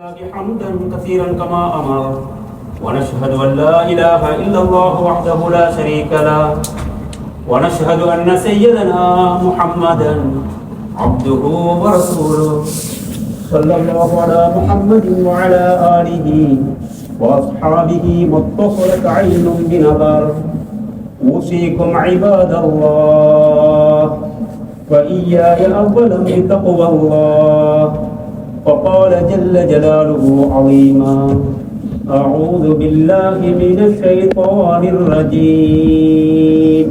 حمدا كثيرا كما أمر. ونشهد أن لا إله إلا الله وحده لا شريك له. ونشهد أن سيدنا محمدا عبده ورسوله. صلى الله على محمد وعلى آله وأصحابه ما اتصلت عين بنظر. أوصيكم عباد الله. وإياي أولا بتقوى الله. وقال جل جلاله عظيما. أعوذ بالله من الشيطان الرجيم.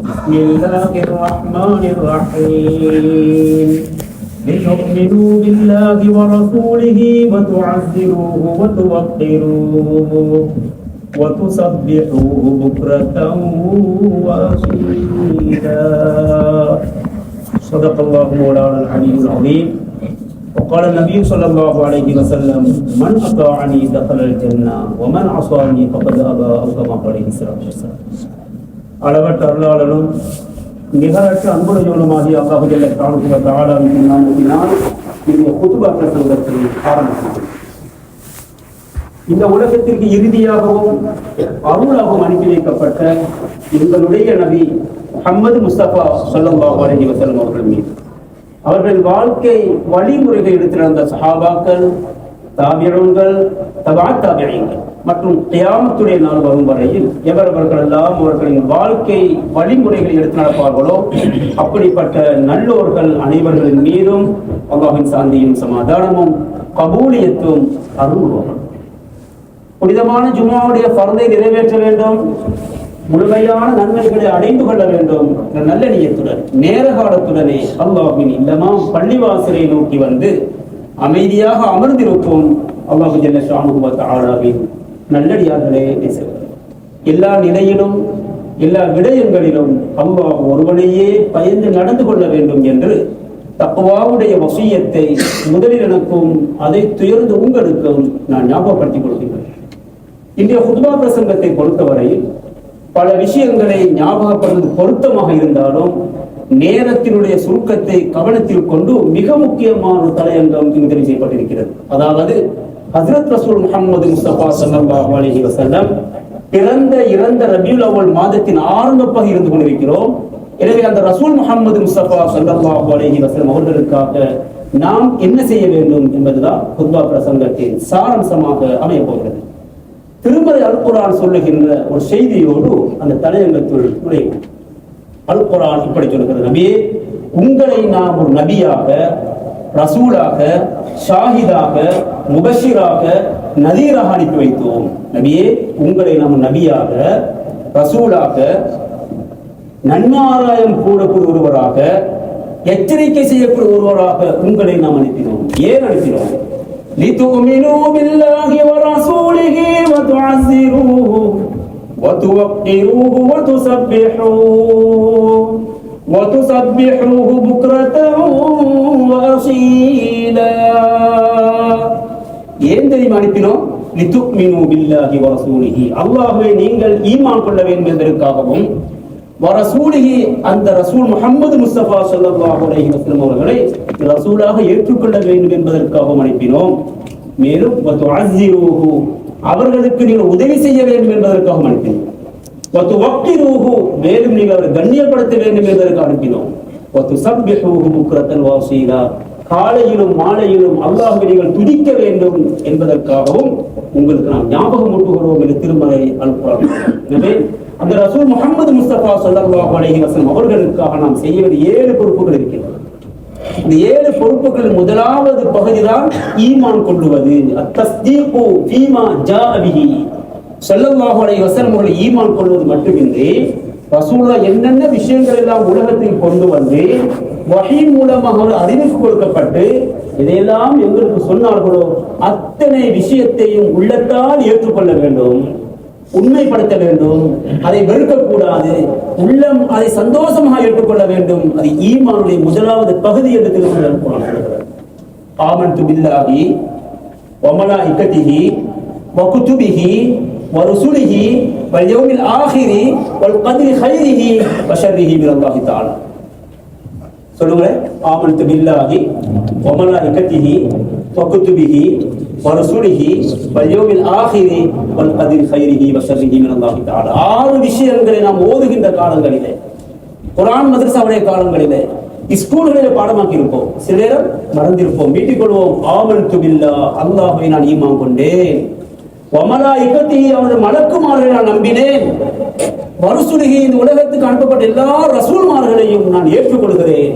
بسم الله الرحمن الرحيم. لتؤمنوا بالله ورسوله وتعزروه وتوقروه وتسبحوه بكرة وأصيلا. صدق الله مولانا العلي العظيم. وقال النبي صلى الله عليه وسلم من أطاعني دخل الجنة ومن عصاني فقد أبى أو كما قال عليه الصلاة والسلام அளவற்ற அருளாளனும் நிகரற்ற அன்புடையவனுமாகிய அல்லாஹு ஜல்ல தானுக தாளாவின் நாமத்தினால் இந்த குதுபா பிரசங்கத்தை ஆரம்பிக்கிறோம் இந்த உலகத்திற்கு இறுதியாகவும் அருளாகவும் அனுப்பி வைக்கப்பட்ட எங்களுடைய நபி முஹம்மது முஸ்தபா ஸல்லல்லாஹு அலைஹி வஸல்லம் அவர்கள் மீது அவர்கள் வாழ்க்கை வழிமுறைகள் எடுத்து நடந்த சஹாபாக்கள் தாபியங்கள் தபா தாபியங்கள். மற்றும் தியாமத்துடைய நாள் வரும் வரையில் எவரவர்கள் எல்லாம் அவர்களின் வாழ்க்கை வழிமுறைகளை எடுத்து நடப்பார்களோ அப்படிப்பட்ட நல்லோர்கள் அனைவர்களின் மீதும் அல்லாஹின் சாந்தியும் சமாதானமும் கபூலியத்தும் அருள்வார்கள். புனிதமான ஜுமாவுடைய பரதை நிறைவேற்ற வேண்டும். முழுமையான நன்மைகளை அடைந்து கொள்ள வேண்டும். என்ற நல்ல நியத்துடன் நேர காலத்துடனே அல்லாஹின் இல்லமாம் பள்ளிவாசலை நோக்கி வந்து அமைதியாக அமர்ந்திருப்போம். அல்லாஹு ஜல்ல ஆளாவின் நல்லடியார்களே எல்லா நிலையிலும் எல்லா விடயங்களிலும் அல்லாஹ் ஒருவனையே பயந்து நடந்து கொள்ள வேண்டும் என்று தக்குவாவுடைய வசியத்தை முதலில் எனக்கும் அதை துயர்ந்து உங்களுக்கும் நான் ஞாபகப்படுத்திக் கொள்கிறேன் இன்றைய புதுவா பிரசங்கத்தை பொறுத்தவரையில் பல விஷயங்களை ஞாபகப்படுவது பொருத்தமாக இருந்தாலும் நேரத்தினுடைய சுருக்கத்தை கவனத்தில் கொண்டு மிக முக்கியமான ஒரு தலையங்கம் இங்கு தெரிவு செய்யப்பட்டிருக்கிறது அதாவது ஹசரத் ரசூல் முகமது முஸ்தபா சல்லாஹ் அலஹி வசல்லம் பிறந்த இறந்த ரபியுல் அவ்வல் மாதத்தின் ஆரம்பப்பாக இருந்து கொண்டிருக்கிறோம். எனவே அந்த ரசூல் முகமது முஸ்தபா சல்லாஹ் அலஹி வசல்லம் அவர்களுக்காக நாம் என்ன செய்ய வேண்டும் என்பதுதான் குத்பா பிரசங்கத்தின் சாரம்சமாக அமைய போகிறது. திருமலை அல்குரான் சொல்லுகின்ற ஒரு செய்தியோடு அந்த தலையங்கத்தில் நுழைவோம் அல்குரான் இப்படி சொல்லுகிறது நபியே உங்களை நாம் ஒரு நபியாக ரசூலாக ஷாஹிதாக முபஷிராக நதீராக அனுப்பி வைத்தோம். நபியே உங்களை நாம் நபியாக ரசூலாக நன்மாராயம் கூடக்கூடிய ஒருவராக எச்சரிக்கை செய்யக்கூடிய ஒருவராக உங்களை நாம் அனுப்பினோம். ஏன் அனுப்பினோம்? لتؤمنوا بالله ورسوله وتعزروه وتوقروه وتسبحوه وتسبحوه بكرة وأصيلا ஏன் தெரியுமா அனுப்பினோம் லித்துக்மினு பில்லாஹி வரசூலிஹி அல்லாஹ்வை நீங்கள் ஈமான் கொள்ள வேண்டும் என்பதற்காகவும் வரசூலிகி அந்த ரசூல் முகமது முஸ்தபா ஸல்லல்லாஹு அலஹி வஸ்லம் அவர்களை ரசூலாக ஏற்றுக்கொள்ள வேண்டும் என்பதற்காகவும் அனுப்பினோம். மேலும் அவர்களுக்கு நீங்கள் உதவி செய்ய வேண்டும் என்பதற்காகவும் அனுப்பினோம். மேலும் நீங்கள் அவரை கண்ணியப்படுத்த வேண்டும் என்பதற்கு அனுப்பினோம். காலையிலும் மாலையிலும் அல்லாஹ் நீங்கள் துதிக்க வேண்டும் என்பதற்காகவும் உங்களுக்கு நாம் ஞாபகம் ஊட்டுகிறோம் என்று திருமலை அனுப்புகிறோம் எனவே அந்த ரசூல் முகமது முஸ்தபா ஸல்லல்லாஹு அலஹி வஸல்லம் அவர்களுக்காக நாம் செய்ய வேண்டிய ஏழு பொறுப்புகள் இருக்கின்றன இந்த ஏழு பொறுப்புகள் முதலாவது பகுதிதான் ஈமான் கொள்ளுவது. அத்தஸ்தீபு ஃபீமா ஜாஅ பிஹி. ஸல்லல்லாஹு அலைஹி வஸல்லம் அவர்கள் ஈமான் கொள்வது மட்டுமின்றி ரசூலா என்னென்ன விஷயங்கள் எல்லாம் உலகத்தில் கொண்டு வந்து வகை மூலமாக ஒரு அறிவிப்பு கொடுக்கப்பட்டு இதையெல்லாம் எங்களுக்கு சொன்னார்களோ அத்தனை விஷயத்தையும் உள்ளத்தால் ஏற்றுக்கொள்ள வேண்டும். உண்மைப்படுத்த வேண்டும் அதை வெறுக்கக்கூடாது உள்ளம் அதை சந்தோஷமாக ஏற்றுக்கொள்ள வேண்டும் அது ஈமானுடைய முதலாவது பகுதி என்று திருக்குறள் குர்ஆன் சொல்கிறது ஆமன்து பில்லாஹி வமலாயிகத்திஹி வகுதுபிஹி ورسله واليوم الآخر والقدر خيره وشره من الله تعالى சொல்லுங்களேன் ஆமன்து பில்லாஹி வமலாயிகத்திஹி வகுதுபிஹி ورسوله واليوم الآخر والقدر خيره وشره من الله تعالى ஆறு விஷயங்களை நாம் ஓதுகின்ற காலங்களிலே குரான் மதரசாவுடைய காலங்களிலே ஸ்கூல்களிலே பாடமாக்கி இருப்போம் சில நேரம் மறந்திருப்போம் மீட்டிக் கொள்வோம் ஆமன் துபில்லா அல்லாஹை நான் ஈமான் கொண்டேன் ஒமலா இக்கத்தி அவனது மலக்குமார்களை நான் நம்பினேன் மறுசுலுகி இந்த உலகத்துக்கு அனுப்பப்பட்ட எல்லா ரசூல்மார்களையும் நான் ஏற்றுக்கொள்கிறேன்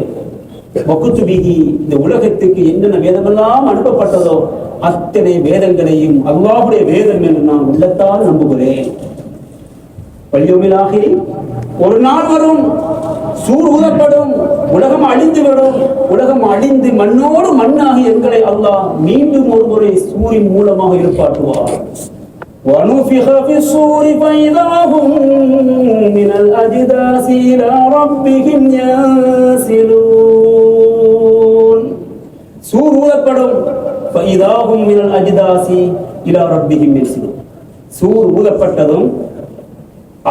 வகுத்துபிகி இந்த உலகத்துக்கு என்னென்ன வேதமெல்லாம் அனுப்பப்பட்டதோ அத்தனை வேதங்களையும் அல்லாஹுடைய வேதம் என்று நான் உள்ளத்தால் நம்புகிறேன் பள்ளியோமிலாகி ஒரு நாள் வரும் சூர் ஊதப்படும் உலகம் அழிந்து விடும் உலகம் அழிந்து மண்ணோடு மண்ணாகி எங்களை அல்லாஹ் மீண்டும் ஒரு முறை சூரின் மூலமாக இருப்பாட்டுவார் ونفخ في الصور فإذا هم من الأجداث إلى ربهم ينسلون சூர் ஊதப்படும் ஃபைதாகும் மினல் அஜிதாசி இலா ரப்பிஹிம் யஸ்லு சூர் ஊதப்பட்டதும்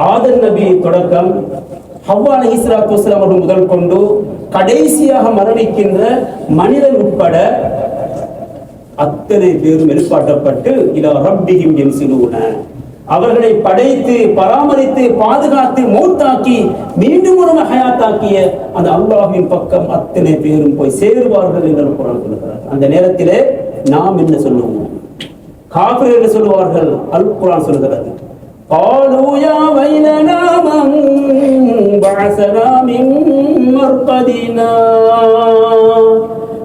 ஆதர் நபி தொடக்கம் ஹவ்வா அலி இஸ்லாத்து வஸ்லாம் அவர்கள் முதல் கொண்டு கடைசியாக மரணிக்கின்ற மனிதன் உட்பட அத்தனை பேரும் எழுப்பாட்டப்பட்டு இலா ரப்பிஹிம் என்சிலூன அவர்களை படைத்து பராமரித்து பாதுகாத்து மூத்தாக்கி மீண்டும் ஒரு ஹயாத்தாக்கிய அந்த அல்லாஹின் பக்கம் அத்தனை பேரும் போய் சேருவார்கள் என்று குரல் கொடுக்கிறார் அந்த நேரத்திலே நாம் என்ன சொல்லுவோம் காபிர் என்று சொல்லுவார்கள் அல் குரான் சொல்லுகிறது قالوا يا ويلنا من بعثنا من مرقدنا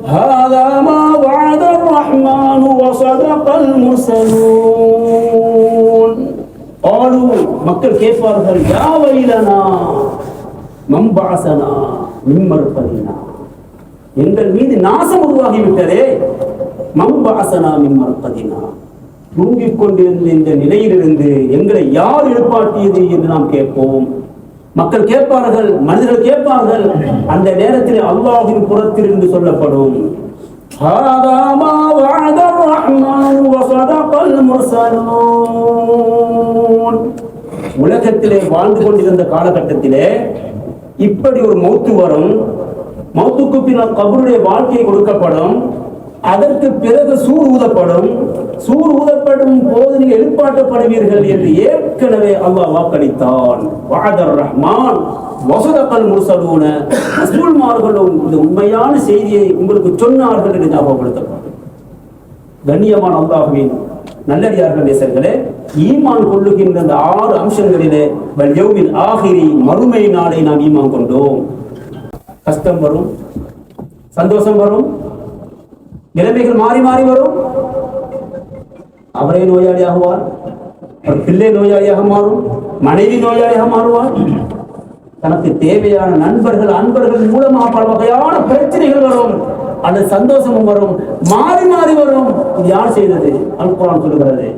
هذا ما وعد الرحمن وصدق المرسلون قالوا மக்கள் கேட்பார்கள் யா வைலனா மம்பாசனா மிம்மர்பதினா எங்கள் மீது நாசம் உருவாகிவிட்டதே மம்பாசனா மிம்மர்பதினா தூங்கிக் கொண்டிருந்த இந்த நிலையிலிருந்து எங்களை யார் எழுப்பாட்டியது என்று நாம் கேட்போம். மக்கள் கேட்பார்கள் மனிதர்கள் கேட்பார்கள். அந்த நேரத்தில் அல்லாஹின் புறத்திலிருந்து சொல்லப்படும். உலகத்திலே வாழ்ந்து கொண்டிருந்த காலகட்டத்திலே இப்படி ஒரு மௌத்து வரும். மௌத்துக்கு பின்னால் கபருடைய வாழ்க்கையை கொடுக்கப்படும். அதற்கு பிறகு சூர் ஊதப்படும். சூர் ஊதப்படும் போது நீ எழுப்பாட்டப்படுவீர்கள் என்று ஏற்கனவே அல்லாஹ் வாக்களித்தான். வாதர் ரஹ்மான் வசதக்கல் முர்சலூன. ரசூல்மார்களும் இந்த உண்மையான செய்தியை உங்களுக்கு சொன்னார்கள் என்று ஞாபகப்படுத்தப்படும். கண்ணியமான அல்லாஹுவின் நல்லடியார்கள் நேசர்களே ஈமான் கொள்ளுகின்ற அந்த ஆறு அம்சங்களிலே வல்யௌமில் ஆகிரி மறுமை நாளை நாம் ஈமான் கொண்டோம். கஷ்டம் வரும் சந்தோஷம் வரும் நிலைமைகள் மாறி மாறி வரும். அவரே நோயாளியாகுவார் ஒரு பிள்ளை நோயாளியாக மாறும். மனைவி நோயாளியாக மாறுவார். தனக்கு தேவையான நண்பர்கள் அன்பர்கள் மூலமாக பல வகையான பிரச்சனைகள் வரும். அந்த சந்தோஷமும் வரும். மாறி மாறி வரும். இது யார் செய்தது? அல்குரான் சொல்லுகிறது.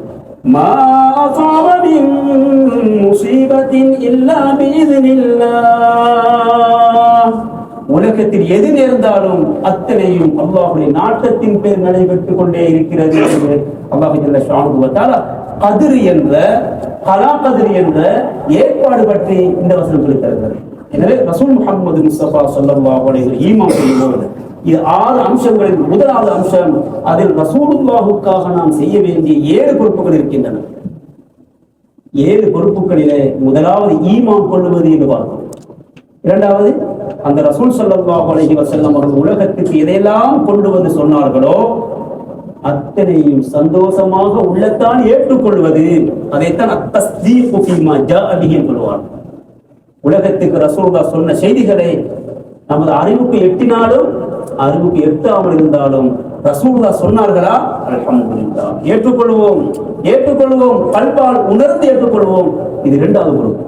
முசீபத்தின் இல்லா பீது இல்லா உலகத்தில் எது நேர்ந்தாலும் அத்தனையும் அல்லாஹுடைய நாட்டத்தின் பேர் நடைபெற்றுக் கொண்டே இருக்கிறது என்று அல்லாஹுல்ல கதிர் என்ற கலா கதிர் என்ற ஏற்பாடு பற்றி இந்த வசனம் சொல்லித்தருகிறது எனவே ரசூல் முகமது முஸ்தபா ஸல்லல்லாஹு அலைஹி வஸல்லம் ஈமான் இது ஆறு அம்சங்களில் முதலாவது அம்சம் அதில் ரசூலுல்லாஹுக்காக நாம் செய்ய வேண்டிய ஏழு பொறுப்புகள் இருக்கின்றன. ஏழு பொறுப்புகளிலே முதலாவது ஈமான் கொள்ளுவது என்று பார்க்கிறோம். இரண்டாவது அந்த ரசூல் ஸல்லல்லாஹு அலஹி வசல்லம் அவர்கள் உலகத்துக்கு எதையெல்லாம் கொண்டு வந்து சொன்னார்களோ அத்தனையும் சந்தோஷமாக உள்ளத்தான் ஏற்றுக்கொள்வது. அதைத்தான் சொல்லுவார் உலகத்துக்கு ரசூல்லா சொன்ன செய்திகளை நமது அறிவுக்கு எட்டினாலும் அறிவுக்கு எட்டாமல் இருந்தாலும் ரசூல்லா சொன்னார்களா? ஏற்றுக்கொள்வோம் ஏற்றுக்கொள்வோம் கல்பால் உணர்ந்து ஏற்றுக்கொள்வோம். இது இரண்டாவது குரூப்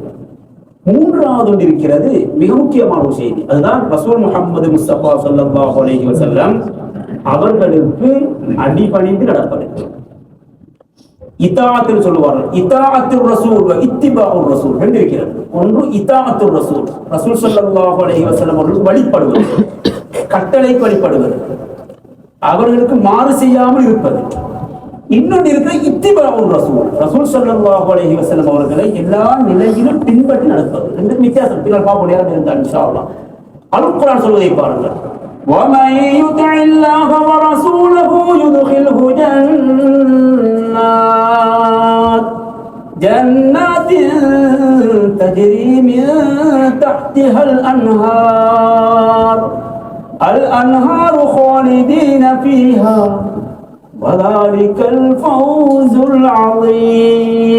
மூன்றாவது ஒன்று இருக்கிறது மிக முக்கியமான ஒரு செய்தி. அதுதான் ரசூல் முகமது முஸ்தபா ஸல்லல்லாஹு அலைஹி வஸல்லம் அவர்களுக்கு அடிபணிந்து நடப்பது. இத்தாத்தில் சொல்லுவார்கள் இத்தாஅத்துர் ரசூல் இத்திபா இத்திபாஉர் ரசூல் ரெண்டு இருக்கிறது ஒன்று இத்தாஅத்துர் ரசூல் ரசூல் ஸல்லல்லாஹு அலைஹி வஸல்லம் அவர்களுக்கு வழிபடுவது கட்டளைக்கு வழிபடுவது. அவர்களுக்கு மாறு செய்யாமல் இருப்பது. இன்னொன்று இருக்கிற இத்திபரமும் ரசூல். ரசூல் சல்லாஹு அலஹி வசலம் அவர்களை எல்லா நிலையிலும் பின்பற்றி நடப்பது. ரெண்டு வித்தியாசம். பின்னர் பாப்புடையாக இருந்தார் இன்ஷா அல்லா அலுக்குரான் சொல்வதை பாருங்கள். ومن يطع الله ورسوله يدخله جنات جنات تجري من تحتها الأنهار الأنهار خالدين فيها وذلك الفوز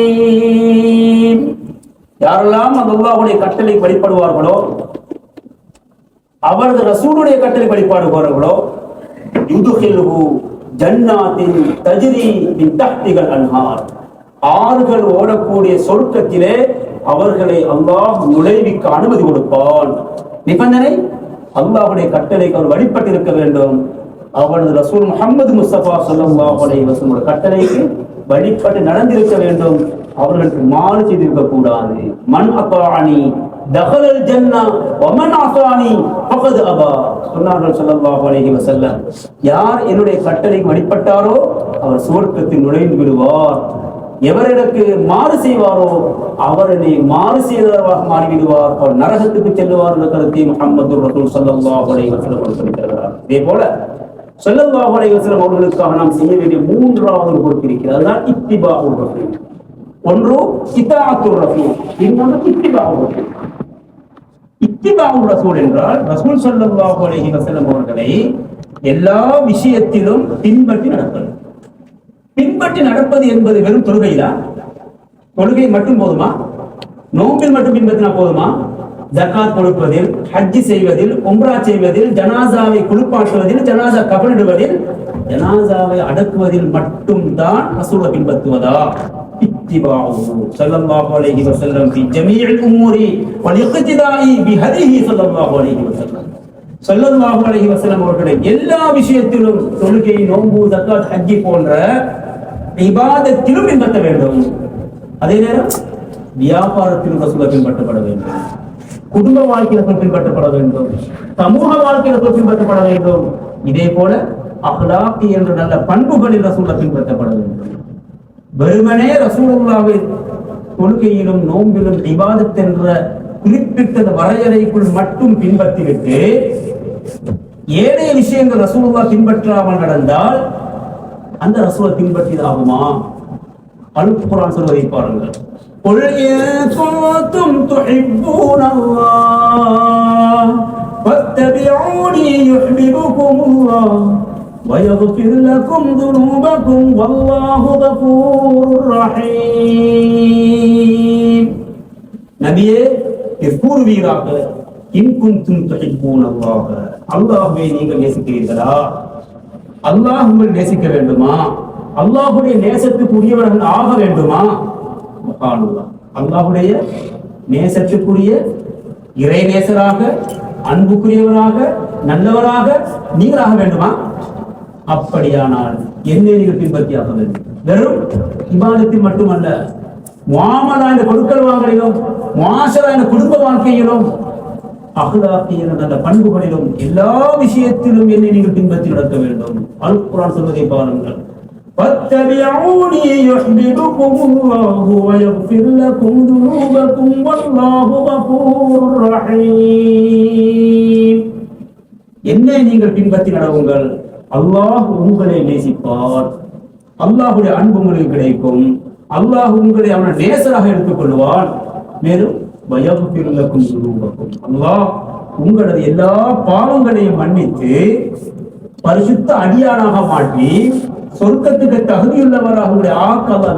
العظيم யாரெல்லாம் அல்லாஹ்வுடைய கட்டளை வழிபடுவார்களோ அவரது ரசூலுடைய கட்டளை வழிபாடுபவர்களோ யுதுகில்ஹு ஜன்னாத்தின் தஜ்ரி மின் தஹ்திகள் அன்ஹார் ஆறுகள் ஓடக்கூடிய சொர்க்கத்திலே அவர்களை அல்லாஹ் நுழைவிக்க அனுமதி கொடுப்பான் நிபந்தனை அல்லாஹ்வுடைய கட்டளைக்கு அவர் வழிபட்டிருக்க வேண்டும் அவரது ரசூல் முஹம்மது முஸ்தபா ஸல்லல்லாஹு அலைஹி வஸல்லம் கட்டளைக்கு வழிபட்டு நடந்திருக்க வேண்டும். அவர்களுக்கு மாறு செய்திருக்க கூடாது. மண் அத்தானி தகலல் ஜன்னா அசானி அபா சொன்னார்கள் அலைஹி வஸல்லம். யார் என்னுடைய கட்டளைக்கு வழிபட்டாரோ அவர் சுவர்க்கத்தில் நுழைந்து விடுவார். எவர் எனக்கு மாறு செய்வாரோ அவர் என்னை மாறு செய்தவராக மாறிவிடுவார். அவர் நரகத்துக்கு செல்லுவார் என்ற கருத்தை முகமது ரசூல் ஸல்லல்லாஹு அலைஹி வஸல்லம் இதே போல ஸல்லல்லாஹு அலைவசலம் அவர்களுக்காக நாம் செய்ய வேண்டிய மூன்றாவது ஒரு பொறுப்பு இருக்கிறது. அதுதான் இத்திபாஉர் ரசூல் ஒன்று இத்தாத்துர் ரசூல் இன்னொன்று இத்திபா ரசூல் இத்திபாவுர் ரசூல் என்றால் ரசூல் ஸல்லல்லாஹு அலைஹி வஸல்லம் அவர்களை எல்லா விஷயத்திலும் பின்பற்றி நடப்பது. பின்பற்றி நடப்பது என்பது வெறும் தொழுகையிலா? தொழுகை மட்டும் போதுமா? நோம்பில் மட்டும் பின்பற்றினா போதுமா? ஜகாத் கொடுப்பதில் ஹஜ்ஜி செய்வதில் உம்ரா செய்வதில் ஜனாசாவை குளிப்பாட்டுவதில் ஜனாசா கபலிடுவதில் ஜனாசாவை அடக்குவதில் மட்டும்தான் ரசூலை பின்பற்றுவதா? இத்திபாஉஹு ஸல்லல்லாஹு அலைஹி வஸல்லம் ஃபி ஜமீஇல் உமூரி வல் இக்திதாஇ பிஹதிஹி ஸல்லல்லாஹு அலைஹி வஸல்லம். ஸல்லல்லாஹு அலைஹி வஸல்லம் அவர்களை எல்லா விஷயத்திலும் தொழுகை நோன்பு ஜகாத் ஹஜ்ஜி போன்ற இபாதத்திலும் பின்பற்ற வேண்டும். அதே நேரம் வியாபாரத்திலும் ரசூலை பின்பற்றப்பட வேண்டும். குடும்ப வாழ்க்கையில பின்பற்றப்பட வேண்டும். சமூக வாழ்க்கையில பின்பற்றப்பட வேண்டும். இதே போல அஹ்லாக்கி என்ற நல்ல பண்புகளில் ரசூலை பின்பற்றப்பட வேண்டும். வெறுமனே ரசூலுல்லாவை தொழுகையிலும் நோன்பிலும் விவாதத் என்ற குறிப்பிட்ட வரையறைக்குள் மட்டும் பின்பற்றிவிட்டு ஏனைய விஷயங்கள் ரசூலுல்லா பின்பற்றாமல் நடந்தால் அந்த ரசூலை பின்பற்றியதாகுமா? அழுப்பு குரான் சொல்வதை பாருங்கள். قل إن كنتم تحبون الله فاتبعوني يحببكم الله ويغفر لكم ذنوبكم والله غفور رحيم நபியே கூறுவீராக இன்குந்தும் துஹிப்பூன் அல்லாஹ் அல்லாஹ்வை நீங்கள் நேசிக்கிறீர்களா அல்லாஹ் உங்களை நேசிக்க வேண்டுமா அல்லாஹ்வுடைய நேசத்துக்குரியவர்கள் ஆக வேண்டுமா சுப்ஹானல்லாஹ். அல்லாஹ்வுடைய நேசத்துக்குரிய இறை நேசராக அன்புக்குரியவராக நல்லவராக நீங்கள் ஆக வேண்டுமா? அப்படியானால் என்னை நீங்கள் பின்பற்றியாக வேண்டும். வெறும் விவாதத்தில் மட்டுமல்ல முஆமலா என்ற கொடுக்கல் வாங்கலிலும் முஆஷரா குடும்ப வாழ்க்கையிலும் அஹ்லாக்கிய நல்ல பண்புகளிலும் எல்லா விஷயத்திலும் என்னை நீங்கள் பின்பற்றி நடக்க வேண்டும். அல் குரான் சொல்வதை பாருங்கள். فاتبعوني يحببكم الله ويغفر لكم ذنوبكم والله غفور رحيم என்னை நீங்கள் பின்பற்றி நடவுங்கள் அல்லாஹ் உங்களை நேசிப்பார் அல்லாஹுடைய அன்பு உங்களுக்கு கிடைக்கும் அல்லாஹ் உங்களை அவன நேசராக எடுத்துக் கொள்வான் மேலும் பயபுத்திருந்தக்கும் துருவக்கும் அல்லாஹ் உங்களது எல்லா பாவங்களையும் மன்னித்து பரிசுத்த அடியானாக மாற்றி சொர்க்கத்துக்கு தகுதியுள்ளவராக உங்களுடைய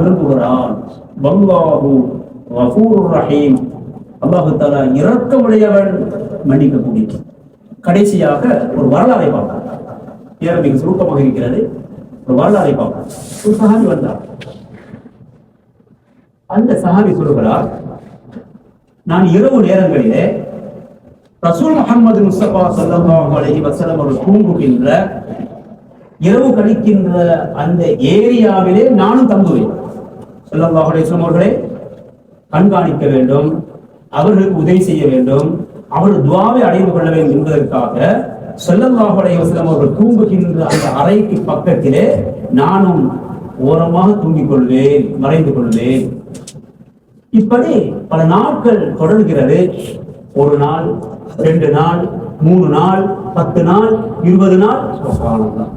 விரும்புகிறான். வல்லாஹு கஃபூருர் ரஹீம். அல்லாஹு தஆலா இரக்கமுடையவன் மன்னிக்கக்கூடியவன் கடைசியாக ஒரு வரலாறை பார்க்கலாம் நேரம் மிக சுருக்கமாக இருக்கிறது? ஒரு வரலாறை பார்க்கலாம் ஒரு சஹாபி வந்தார். அந்த சஹாபி சொல்லுகிறார் நான் இரவு நேரங்களிலே ரசூல் முகமது முஸ்தபா ஸல்லல்லாஹு அலஹி வசலம் அவர்கள் தூங்குகின்ற இரவு கழிக்கின்ற அந்த ஏரியாவிலே நானும் தங்குவேன். ஸல்லல்லாஹு சொன்னவர்களே அவர்களை கண்காணிக்க வேண்டும் அவர்களுக்கு உதவி செய்ய வேண்டும் அவர்கள் துவாவை அடைந்து கொள்ள வேண்டும் என்பதற்காக ஸல்லல்லாஹு அலைஹி அவர்கள் தூங்குகின்ற அந்த அறைக்கு பக்கத்திலே நானும் ஓரமாக தூங்கிக் கொள்வேன் மறைந்து கொள்வேன். இப்படி பல நாட்கள் தொடர்கிறது. ஒரு நாள் ரெண்டு நாள் மூணு நாள் பத்து நாள் இருபது நாள். தான்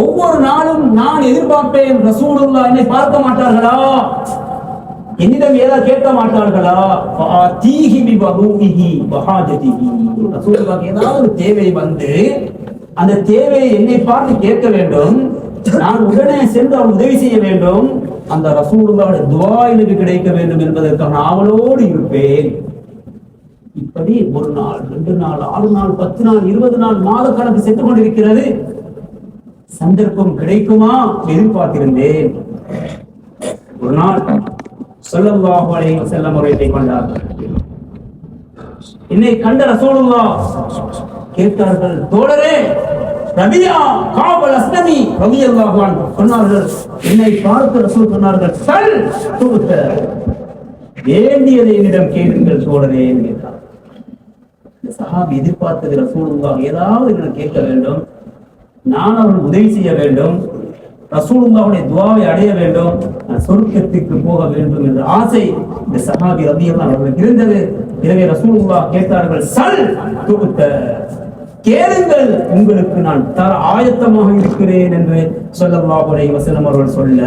ஒவ்வொரு நாளும் நான் எதிர்பார்ப்பேன் ரசூலுல்லா என்னை பார்க்க மாட்டார்களா? என்னிடம் ஏதாவது கேட்க மாட்டார்களா? தீஹிபி பிவஹூஹி வஹாஜதிஹி. ரசூலுல்லாஹ் ஏதாவது தேவை வந்து அந்த தேவையை என்னை பார்த்து கேட்க வேண்டும். நான் உடனே சென்று அவர் உதவி செய்ய வேண்டும். அந்த ரசூலுல்லாஹ்வுடைய துஆ எனக்கு கிடைக்க வேண்டும் என்பதற்கான ஆவலோடு இருப்பேன். இப்படி ஒரு நாள் ரெண்டு நாள் ஆறு நாள் பத்து நாள் இருபது நாள் மாத கணக்கு சென்று கொண்டிருக்கிறது. சந்தர்ப்பம் கிடைக்குமா எதிர்பார்த்திருந்தேன். ஒரு நாள் ஸல்லல்லாஹு அலைஹி வஸல்லம் அவர்களை கொண்டார்கள் என்னை கண்ட ரசோலுல்லா கேட்டார்கள் தோழரே ரபியா காவல் அஸ்லமி ரலியல்லாஹு அல்லாஹான் சொன்னார்கள் என்னை பார்த்து ரசூல் சொன்னார்கள் சல் துபுத்த. வேண்டியதை என்னிடம் கேளுங்கள் தோழரே என்று கேட்டார். இந்த சஹாபி எதிர்பார்த்தது ரசூலுல்லா ஏதாவது என்னிடம் கேட்க வேண்டும். நான் அவருக்கு உதவி செய்ய வேண்டும். ரசூலுல்லாவுடைய துவாவை அடைய வேண்டும். சொருக்கத்திற்கு போக வேண்டும் என்ற ஆசை இந்த சஹாபி ரதியெல்லாம் அவர்களுக்கு இருந்தது. எனவே ரசூலுல்லா கேட்டார்கள் சல்! தொகுத்த கேளுங்கள் உங்களுக்கு நான் தர ஆயத்தமாக இருக்கிறேன் என்று ஸல்லல்லாஹு அலைஹி வஸல்லம் அவர்கள் சொல்ல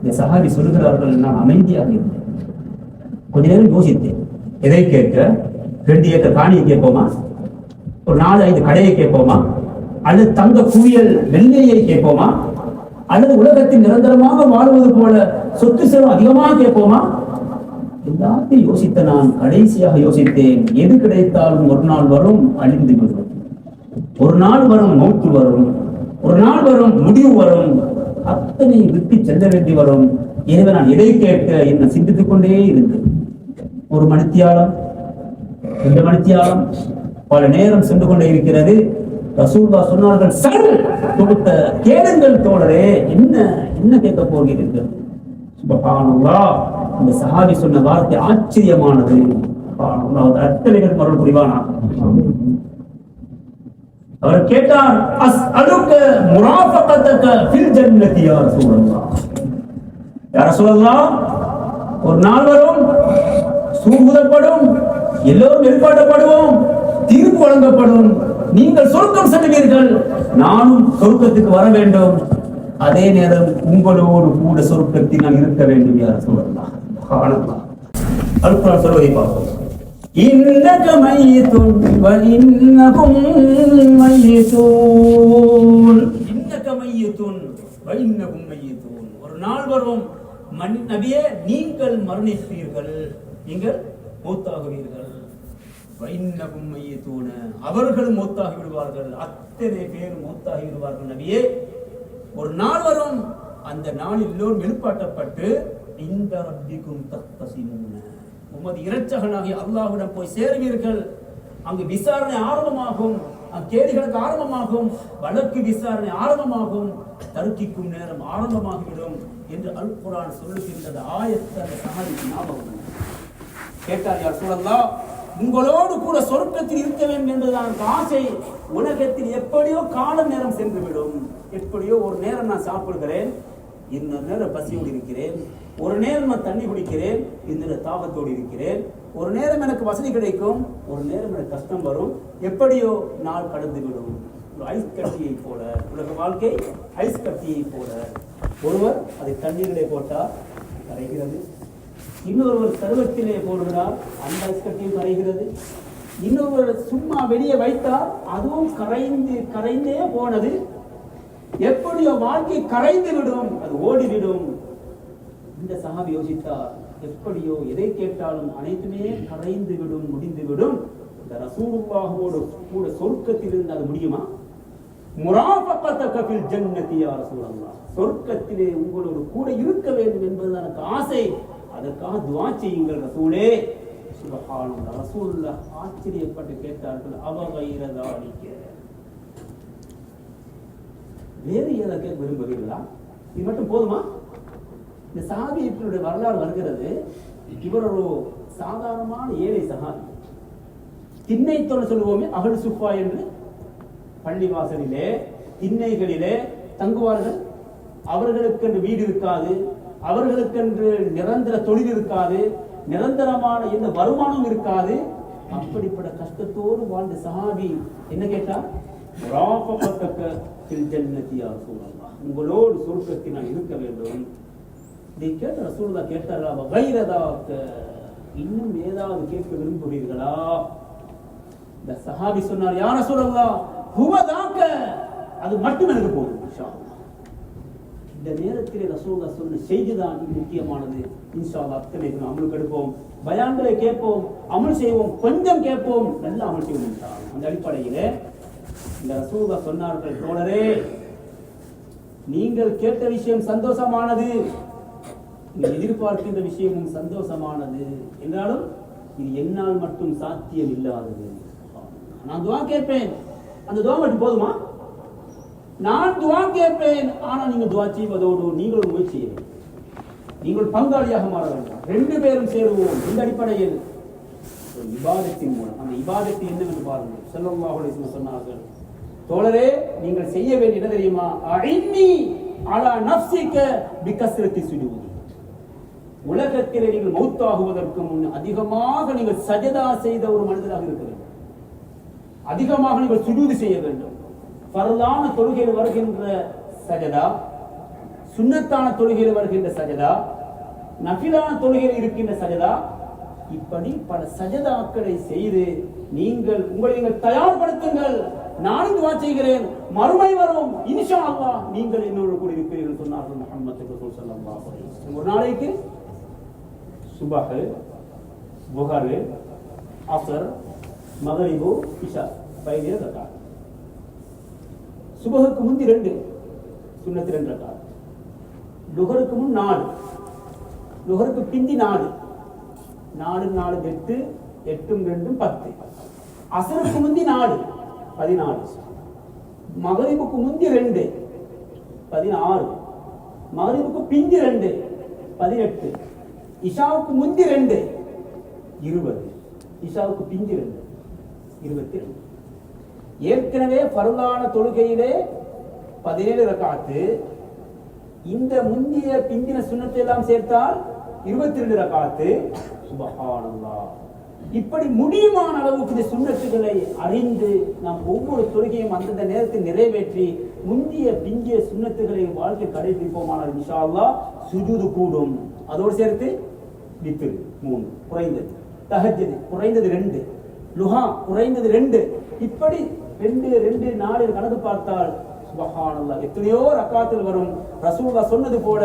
இந்த சஹாபி சொல்கிறார்கள் நான் அமைதியாக இருந்தேன். கொஞ்ச நேரம் யோசித்தேன். எதை கேட்க? ரெண்டு ஏக்கர் காணியை கேட்போமா? ஒரு நாலு ஐந்து கடையை கேட்போமா? அல்லது தங்க குவியல் வெள்ளையை கேட்போமா? அல்லது உலகத்தில் நிரந்தரமாக வாழ்வது போல சொத்து செலவு அதிகமாக கேட்போமா? எல்லாத்தையும் யோசித்த நான் கடைசியாக யோசித்தேன். எது கிடைத்தாலும் ஒரு நாள் வரும் அழிந்து விடும். ஒரு நாள் வரும் மௌத்து வரும். ஒரு நாள் வரும் முடிவு வரும். அத்தனை விட்டு செல்ல வேண்டி வரும். எனவே நான் எதை கேட்க என்ன சிந்தித்துக் கொண்டே இருந்தேன். ஒரு மணித்தியாலம் ரெண்டு மணித்தியாலம் பல நேரம் சென்று கொண்டே இருக்கிறது. ரசூல்லா சொன்னார்கள் சல் கொடுத்த கேளுங்கள் தோழரே என்ன என்ன கேட்க போகிறீர்கள்? சுபஹானல்லாஹ் இந்த சஹாபி சொன்ன வார்த்தை ஆச்சரியமானது. அத்தனைகள் மருள் புரிவானா அவர் கேட்டார் அஸ் அலுக்க முராஃபகத்தக ஃபில் ஜன்னதி யா ரசூலல்லாஹ். யா ஒரு நாள் வரும் சூகுதப்படும் எல்லோரும் வெளிப்பாட்டப்படுவோம் தீர்ப்பு வழங்கப்படும். நீங்கள் சொர்க்கம் செல்வீர்கள் நானும் சொர்க்கத்துக்கு வர வேண்டும் அதே நேரம் உங்களோடு கூட சொர்க்கத்தில் நான் இருக்க வேண்டும் யார் சொல்லலாம் அல்குரான் சொல்வதை பார்ப்போம் إنك ميت وإنهم ميتون إنك ميت وإنهم ميتون ஒரு நாள் வரும் மன் நபியே நீங்கள் மரணிப்பீர்கள் நீங்கள் மூத்தாகுவீர்கள் வைன்னகும் மையத்தூன அவர்கள் மூத்தாகி விடுவார்கள் அத்தனை பேர் மூத்தாகி விடுவார்கள் நபியே. ஒரு நாள் வரும் அந்த நாளில் எல்லோரும் எழுப்பாட்டப்பட்டு இந்த ரப்பிக்கும் தத்தசிமூன உமது இரட்சகனாகி அல்லாஹ்விடம் போய் சேருவீர்கள். அங்கு விசாரணை ஆரம்பமாகும். அங்கு கேள்விகளுக்கு ஆரம்பமாகும். வழக்கு விசாரணை ஆரம்பமாகும். தருக்கிக்கும் நேரம் ஆரம்பமாகிவிடும் என்று அல் குரான் சொல்லுகின்றது. ஆயத்த சமதி ஞாபகம். கேட்டார் யார் சொல்லலாம் உங்களோடு கூட சொர்க்கத்தில் இருக்க வேண்டும் என்றுதான் ஆசை. உலகத்தில் எப்படியோ கால நேரம் சென்றுவிடும். எப்படியோ ஒரு நேரம் நான் சாப்பிடுகிறேன். இன்னொரு நேரம் பசியோடு இருக்கிறேன். ஒரு நேரம் நான் தண்ணி குடிக்கிறேன். இன்னொரு தாபத்தோடு இருக்கிறேன். ஒரு நேரம் எனக்கு வசதி கிடைக்கும். ஒரு நேரம் எனக்கு கஷ்டம் வரும். எப்படியோ நாள் கடந்து விடும் ஒரு ஐஸ் கட்டியை போல. உலக வாழ்க்கை ஐஸ் கட்டியை போல. ஒருவர் அதை தண்ணீரிலே போட்டால் கரைகிறது. இன்னொருவர் சருவத்திலே போடுகிறார் அந்த அஸ்கட்டியும் கரைகிறது இன்னொருவர் சும்மா வெளியே வைத்தால் அதுவும் கரைந்து கரைந்தே போனது. எப்படியோ வாழ்க்கை கரைந்து விடும் அது ஓடிவிடும். இந்த சகாபி யோசித்தார் எப்படியோ எதை கேட்டாலும் அனைத்துமே கரைந்து விடும் முடிந்து விடும். இந்த ரசூலுல்லாஹோடு கூட சொர்க்கத்தில் இருந்து அது முடியுமா? முராஃபகத்தக கபில் ஜன்னதி யா சொர்க்கத்திலே உங்களோடு கூட இருக்க வேண்டும் என்பது எனக்கு ஆசை. அதற்காக துவா செய்யுங்கள் ரசூலே. சுபஹானல்லாஹ். ரசூல்ல ஆச்சரியப்பட்டு கேட்டார்கள் அவ வைரதாலிக்க வேறு ஏதாவது கேட்க விரும்புகிறீர்களா? இது மட்டும் போதுமா? இந்த சஹாபியத்தினுடைய வரலாறு வருகிறது. இவர் ஒரு சாதாரணமான ஏழை சகாதி திண்ணைத்தோடு சொல்லுவோமே அகல் சுப்பா என்று. பள்ளிவாசலிலே திண்ணைகளிலே தங்குவார்கள். அவர்களுக்கென்று வீடு இருக்காது. அவர்களுக்கென்று நிரந்தர தொழில் இருக்காது நிரந்தரமான எந்த வருமானம் இருக்காது. அப்படிப்பட்ட கஷ்டத்தோடு வாழ்ந்த சஹாபி என்ன கேட்டா உங்களோடு சொர்க்கத்தில் நான் இருக்க வேண்டும். நீ கேட்ட ரசூலுல்லா கேட்டாரா? வைரதாக்க இன்னும் ஏதாவது கேட்க விரும்புகிறீர்களா? இந்த சஹாபி சொன்னார் யார ரசூலுல்லா ஹுவதாக்க அது மட்டும் எனக்கு போதும் இன்ஷா அல்லாஹ். இந்த நேரத்திலே ரசூல்லா சொன்ன செய்திதான் இது முக்கியமானது. இன்ஷா அல்லாஹ் அத்தனை பேரும் அமலுக்கு எடுப்போம். பயான்களை கேட்போம் அமல் செய்வோம் கொஞ்சம் கேட்போம் நல்ல அமல் செய்வோம் அந்த அடிப்படையிலே இந்த ரசூல்லா சொன்னார்கள் தோழரே நீங்கள் கேட்ட விஷயம் சந்தோஷமானது. நீங்கள் எதிர்பார்க்கின்ற விஷயமும் சந்தோஷமானது. என்றாலும் இது என்னால் மட்டும் சாத்தியம் இல்லாதது நான் துவா கேட்பேன். அந்த துவா மட்டும் போதுமா? நான் துவா கேட்பேன். ஆனா நீங்க துவா செய்வதோடு நீங்கள் ஒரு முயற்சி செய்ய நீங்கள் பங்காளியாக மாற வேண்டாம். ரெண்டு பேரும் சேருவோம். இந்த அடிப்படையில் ஒரு இபாதத்தின் மூலம். அந்த இபாதத்து என்னவென்று பாருங்கள். ஸல்லல்லாஹு சொன்னார்கள் தோழரே நீங்கள் செய்ய வேண்டிய என்ன தெரியுமா? அஇன்னி அலா நப்சிக்க பிகஸ்ரத்தி சுடுவது உலகத்திலே நீங்கள் மௌத்தாகுவதற்கு முன் அதிகமாக நீங்கள் சஜதா செய்த ஒரு மனிதராக இருக்க வேண்டும். அதிகமாக நீங்கள் சுடுவது செய்ய வேண்டும். பரலான தொழுகையில் வருகின்ற சஜதா சுண்ணத்தான தொழுகையில் வருகின்ற சஜதா நஃபிலான தொழுகையில் இருக்கின்ற சஜதா இப்படி பல சஜதாக்களை செய்து நீங்கள் உங்களை நீங்கள் தயார்படுத்துங்கள். நானும் துவா செய்கிறேன். மறுமை வரும். இன்ஷா அல்லா நீங்கள் என்னோடு கூட இருப்பீர்கள் சொன்னார்கள் முகமது ரசூல் ஸல்லல்லாஹு அலைஹி வஸல்லம். ஒரு நாளைக்கு சுபஹ் புகாரு அசர் மகரிபு இஷா பதினேழு ரக்காத் சுபகுக்கு முந்தி ரெண்டு. சுண்ணத்து ரெண்டு ரக்காத். நுகருக்கு முன் நாலு. நுகருக்கு பிந்தி நாலு. நாலு நாலு எட்டு எட்டும் ரெண்டும் பத்து. அசருக்கு முந்தி நாலு. பதினாலு. மகரிபுக்கு முந்தி ரெண்டு. பதினாறு. மகரிபுக்கு பிந்தி ரெண்டு. பதினெட்டு. இஷாவுக்கு முந்தி ரெண்டு. இருபது. இஷாவுக்கு பிந்தி ரெண்டு. இருபத்தி ரெண்டு. ஏற்கனவே பருந்தான தொழுகையிலே பதினேழு ரக்காத்து இந்த முந்திய பிந்தின சுண்ணத்தை எல்லாம் சேர்த்தால் இருபத்தி ரெண்டு ரக்காத்து. சுபஹானல்லாஹ் இப்படி முடியுமான அளவுக்கு இந்த சுண்ணத்துகளை அறிந்து நாம் ஒவ்வொரு தொழுகையும் அந்தந்த நேரத்தில் நிறைவேற்றி முந்திய பிந்திய சுண்ணத்துகளை வாழ்க்கை கடைபிடிப்போமானால் இன்ஷால்லா சுஜூது கூடும். அதோடு சேர்த்து வித்து மூணு குறைந்தது. தகஜது குறைந்தது ரெண்டு. லுஹா குறைந்தது ரெண்டு. இப்படி ரெண்டு ரெண்டு நாலு கணக்கு பார்த்தால் சுபஹானல்லாஹ் எத்தனையோ ரக்காத்தில் வரும். ரசூலா சொன்னது போல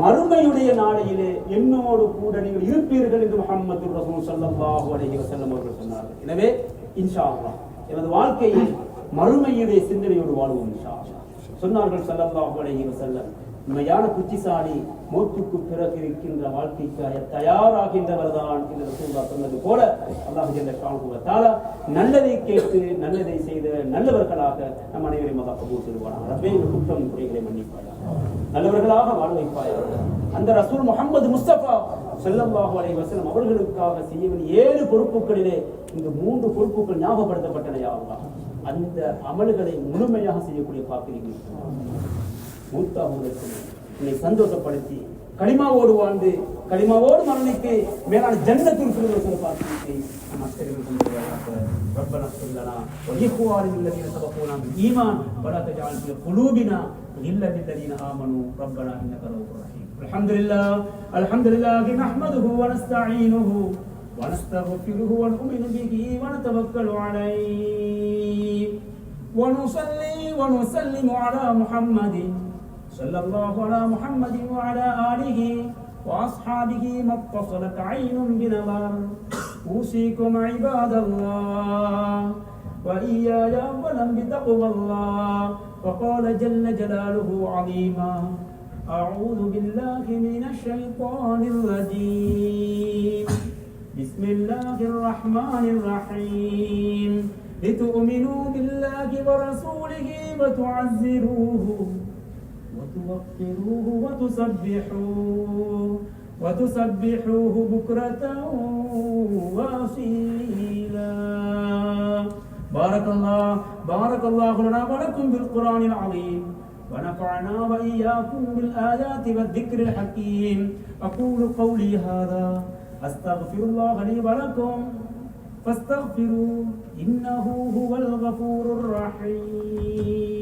மறுமையுடைய நாளையிலே என்னோடு கூட நீங்கள் இருப்பீர்கள் என்று முகமது ரசூல் ஸல்லல்லாஹு அலஹி வசல்லம் அவர்கள் சொன்னார்கள். எனவே இன்ஷா எனது வாழ்க்கையில் மறுமையுடைய சிந்தனையோடு வாழ்வோம் இன்ஷா சொன்னார்கள் ஸல்லல்லாஹு அலஹி வசல்லம் உண்மையான புத்திசாலி மௌத்துக்கு பிறகு இருக்கின்ற வாழ்க்கைக்கு தயாராகின்றவர் தான் என்று ரசூலுல்லாஹ் சொன்னது போல அல்லாஹ் ஜல்ல நல்லதை கேட்டு நல்லதை செய்த நல்லவர்களாக நம் அனைவரையும் மகா கபூல் செய்வானாக. ரப்பே குற்றம் குறைகளை மன்னிப்பாயாக. நல்லவர்களாக வாழ வைப்பாயாக. அந்த ரசூல் முகமது முஸ்தபா ஸல்லல்லாஹு அலை வஸல்லம் அவர்களுக்காக செய்ய வேண்டிய ஏழு பொறுப்புகளிலே இந்த மூன்று பொறுப்புகள் ஞாபகப்படுத்தப்பட்டன யாவா அந்த அமல்களை முழுமையாக செய்யக்கூடிய பாக்கிரீர்கள் மூத்தாவதற்கு என்னை சந்தோஷப்படுத்தி களிமாவோடு வாழ்ந்து களிமாவோடு மரணித்து மேலான ஜன்னத்தில் சொல்லுகிற பார்த்து நம் அத்தனைகள் கொண்டு ربنا اغفر لنا ولإخواننا الذين سبقونا بالإيمان ولا تجعل في قلوبنا غلا للذين آمنوا ربنا إنك رؤوف رحيم الحمد لله الحمد لله نحمده ونستعينه ونستغفره ونؤمن به ونتوكل عليه ونصلي ونسلم على محمد صلى الله على محمد وعلى آله وأصحابه ما اتصلت عين بنظر. أوصيكم عباد الله وإياي أولا بتقوى الله. وقال جل جلاله عظيما أعوذ بالله من الشيطان الرجيم. بسم الله الرحمن الرحيم. لتؤمنوا بالله ورسوله وتعزروه. وتوقروه وتسبحوه وتسبحوه بكرة وأصيلا. بارك الله بارك الله لنا ولكم بالقرآن العظيم. ونفعنا وإياكم بالآيات والذكر الحكيم. أقول قولي هذا أستغفر الله لي ولكم. فاستغفروه إنه هو الغفور الرحيم.